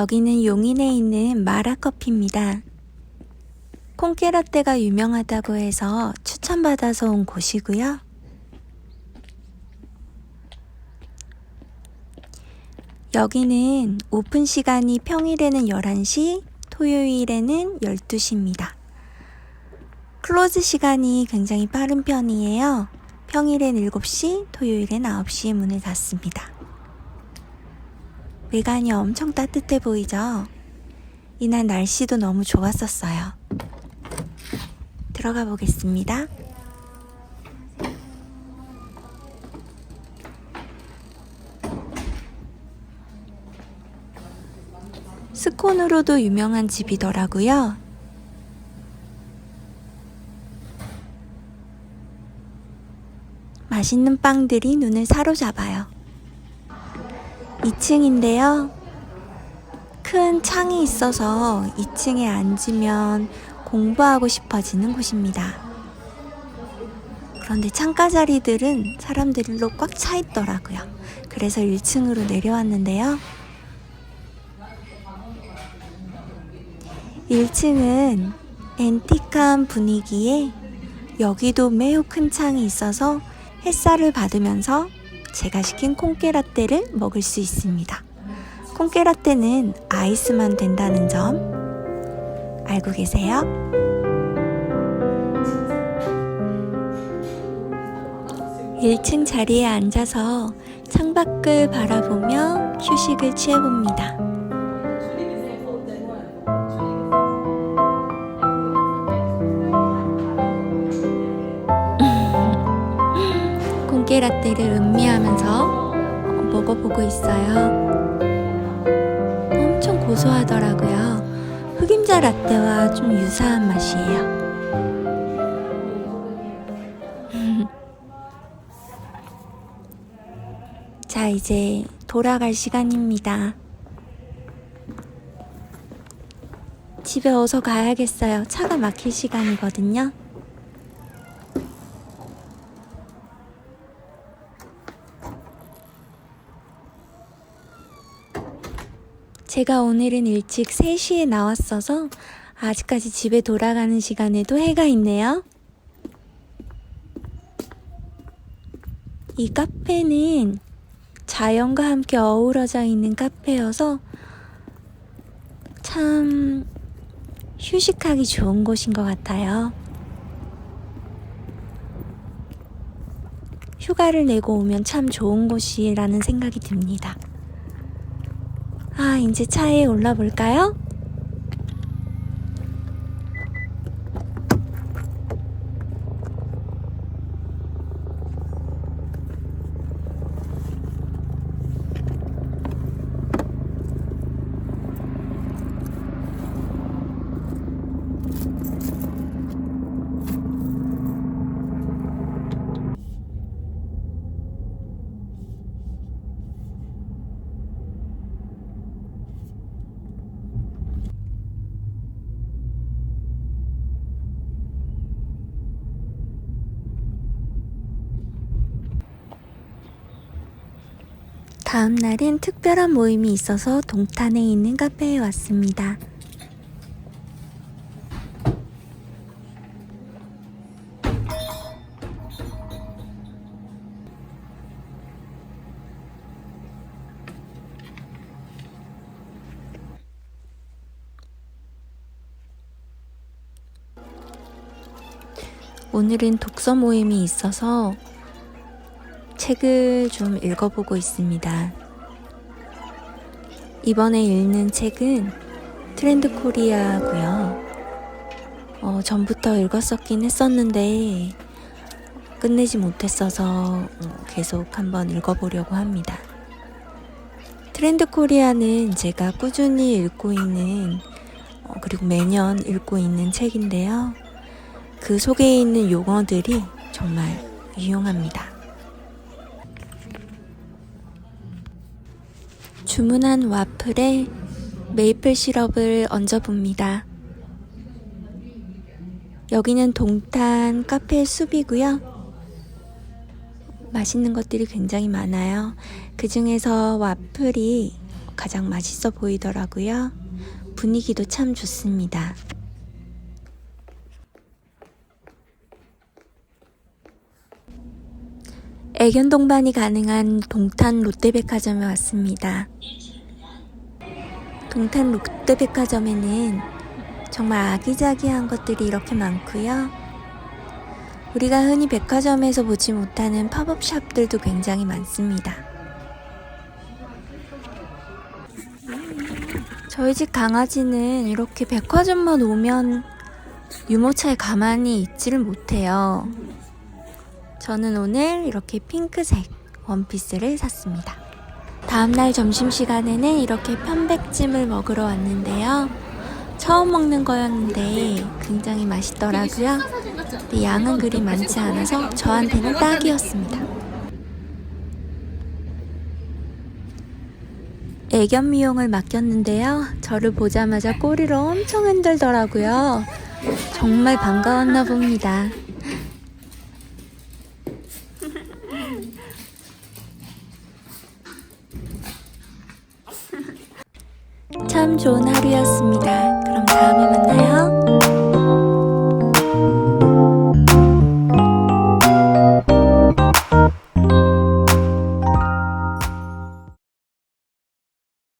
여기는 용인에 있는 마라커피입니다. 콩케라떼가 유명하다고 해서 추천받아서 온 곳이고요. 여기는 오픈 시간이 평일에는 11시, 토요일에는 12시입니다. 클로즈 시간이 굉장히 빠른 편이에요. 평일엔 7시, 토요일엔 9시에 문을 닫습니다. 외관이 엄청 따뜻해 보이죠? 이날 날씨도 너무 좋았었어요. 들어가 보겠습니다. 스콘으로도 유명한 집이더라고요. 맛있는 빵들이 눈을 사로잡아요. 2층인데요. 큰 창이 있어서 2층에 앉으면 공부하고 싶어지는 곳입니다. 그런데 창가 자리들은 사람들로 꽉 차 있더라고요. 그래서 1층으로 내려왔는데요. 1층은 앤틱한 분위기에 여기도 매우 큰 창이 있어서 햇살을 받으면서 제가 시킨 콩깨라떼를 먹을 수 있습니다. 콩깨라떼는 아이스만 된다는 점 알고 계세요? 일층 자리에 앉아서 창밖을 바라보며 휴식을 취해봅니다. 콩깨라떼를 음미하면서 먹어보고 있어요. 엄청 고소하더라고요. 흑임자 라떼와 좀 유사한 맛이에요. 자, 이제 돌아갈 시간입니다. 집에 어서 가야겠어요. 차가 막힐 시간이거든요. 제가 오늘은 일찍 3시에 나왔어서 아직까지 집에 돌아가는 시간에도 해가 있네요. 이 카페는 자연과 함께 어우러져 있는 카페여서 참 휴식하기 좋은 곳인 것 같아요. 휴가를 내고 오면 참 좋은 곳이라는 생각이 듭니다. 아, 이제 차에 올라볼까요? 다음 날은 특별한 모임이 있어서 동탄에 있는 카페에 왔습니다. 오늘은 독서 모임이 있어서 책을 좀 읽어보고 있습니다. 이번에 읽는 책은 트렌드 코리아고요. 어, 전부터 읽었었긴 했었는데 끝내지 못했어서 어, 계속 한번 읽어보려고 합니다. 트렌드 코리아는 제가 꾸준히 읽고 있는 어, 그리고 매년 읽고 있는 책인데요. 그 속에 있는 용어들이 정말 유용합니다. 주문한 와플에 메이플 시럽을 얹어봅니다. 여기는 동탄 카페 숲이고요. 맛있는 것들이 굉장히 많아요. 그 중에서 와플이 가장 맛있어 보이더라고요. 분위기도 참 좋습니다. 애견 동반이 가능한 동탄 롯데백화점에 왔습니다. 동탄 롯데백화점에는 정말 아기자기한 것들이 이렇게 많고요. 우리가 흔히 백화점에서 보지 못하는 팝업 샵들도 굉장히 많습니다. 저희 집 강아지는 이렇게 백화점만 오면 유모차에 가만히 있지를 못해요. 저는 오늘 이렇게 핑크색 원피스를 샀습니다. 다음날 점심시간에는 이렇게 편백찜을 먹으러 왔는데요. 처음 먹는 거였는데 굉장히 맛있더라고요. 근데 양은 그리 많지 않아서 저한테는 딱이었습니다. 애견 미용을 맡겼는데요. 저를 보자마자 꼬리를 엄청 흔들더라고요. 정말 반가웠나 봅니다. 참 좋은 하루였습니다.